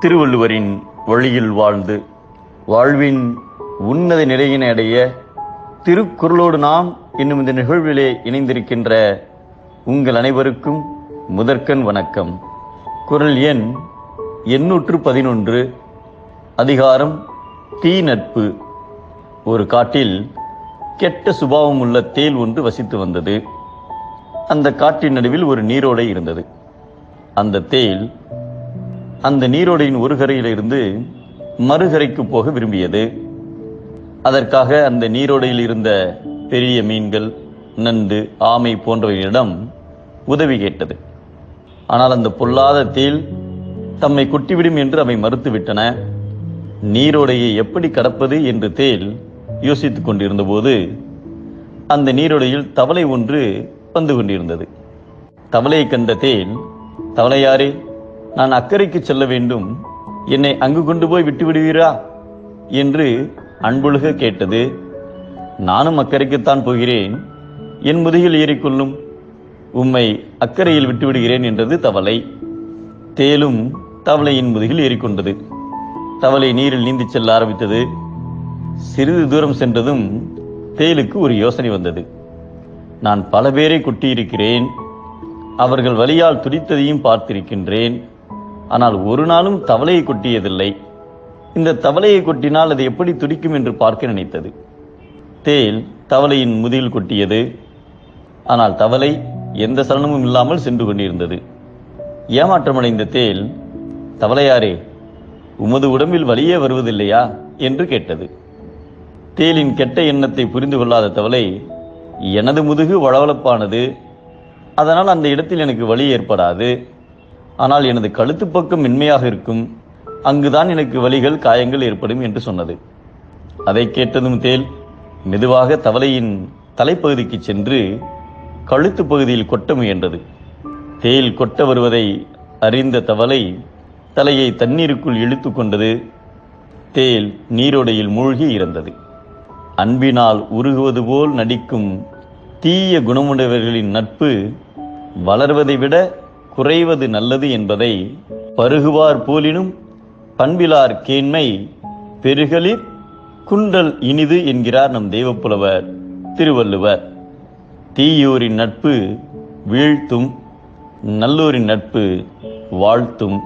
திருவள்ளுவரின் வழியில் வாழ்ந்து வாழ்வின் உன்னத நிலையினை அடைய திருக்குறளோடு நாம் என்னும் இந்த நிகழ்விலே இணைந்திருக்கின்ற உங்கள் அனைவருக்கும் முதற்கண் வணக்கம். குரல் எண் எண்ணூற்று பதினொன்று அதிகாரம் தீ நட்பு. ஒரு காட்டில் கெட்ட சுபாவம் உள்ள தேல் ஒன்று வசித்து வந்தது. அந்த காட்டின் நடுவில் ஒரு நீரோடை இருந்தது. அந்த தேல் அந்த நீரோடையின் ஒரு கரையிலிருந்து மறுகரைக்கு போக விரும்பியது. அதற்காக அந்த நீரோடையில் இருந்த பெரிய மீன்கள் நண்டு ஆமை போன்றவைகளிடம் உதவி கேட்டது. ஆனால் அந்த பொல்லாத தேல் தம்மை குட்டிவிடும் என்று அவை மறுத்துவிட்டன. நீரோடையை எப்படி கடப்பது என்று தேல் யோசித்துக் கொண்டிருந்தபோது அந்த நீரோடையில் தவளை ஒன்று வந்து கொண்டிருந்தது. தவளையை கண்ட தேல் தவளையாரே நான் அக்கறைக்கு செல்ல வேண்டும். என்னை அங்கு கொண்டு போய் விட்டு விடுவீரா? என்று அன்புழுக கேட்டது. நானும் அக்கறைக்குத்தான் போகிறேன். என் முதுகில் ஏறிக்கொள்ளும் உம்மை அக்கறையில் விட்டு விடுகிறேன் என்றது தவளை. தேலும் தவளையின் முதுகில் ஏறிக்கொண்டது தவளை நீரில் நீந்திச் செல்ல ஆரம்பித்தது. சிறிது தூரம் சென்றதும் தேலுக்கு ஒரு யோசனை வந்தது. நான் பல பேரை கொட்டியிருக்கிறேன். அவர்கள் வழியால் துடித்ததையும் பார்த்திருக்கின்றேன். ஆனால் ஒரு நாளும் தவளையை கொட்டியதில்லை. இந்த தவளையை கொட்டினால் அது எப்படி துடிக்கும் என்று பார்க்க நினைத்தது. தேல் தவளையின் முதியில் கொட்டியது. ஆனால் தவளை எந்த சலனமும் இல்லாமல் சென்று கொண்டிருந்தது. ஏமாற்றமடைந்த தேல் தவளையாரே உமது உடம்பில் வலியே வருவதில்லையா? என்று கேட்டது. தேலின் கெட்ட எண்ணத்தை புரிந்து கொள்ளாத தவளை எனது முதுகு வளவளப்பானது. அதனால் அந்த இடத்தில் எனக்கு வலி ஏற்படாது. ஆனால் எனது கழுத்து பக்கம் மென்மையாக இருக்கும். அங்குதான் எனக்கு வலிகள் காயங்கள் ஏற்படும் என்று சொன்னது. அதை கேட்டதும் தேல் மெதுவாக தவளையின் தலைப்பகுதிக்கு சென்று கழுத்து பகுதியில் கொட்ட முயன்றது. தேல் கொட்ட வருவதை அறிந்த தவளை தலையை தண்ணீருக்குள் இழுத்து கொண்டது. தேல் நீரோடையில் மூழ்கி இறந்தது. அன்பினால் உருகுவது போல் நடிக்கும் தீய குணமுடையவர்களின் நட்பு வளர்வதை விட குறைவது நல்லது என்பதை பருகுவார் போலினும் பண்பிலார் கேண்மை பெருகலிற் குண்டல் இனிது என்கிறார் நம் தெய்வப்புலவர் திருவள்ளுவர். தீயோரின் நட்பு வீழ்த்தும் நல்லோரின் நட்பு வாழ்த்தும்.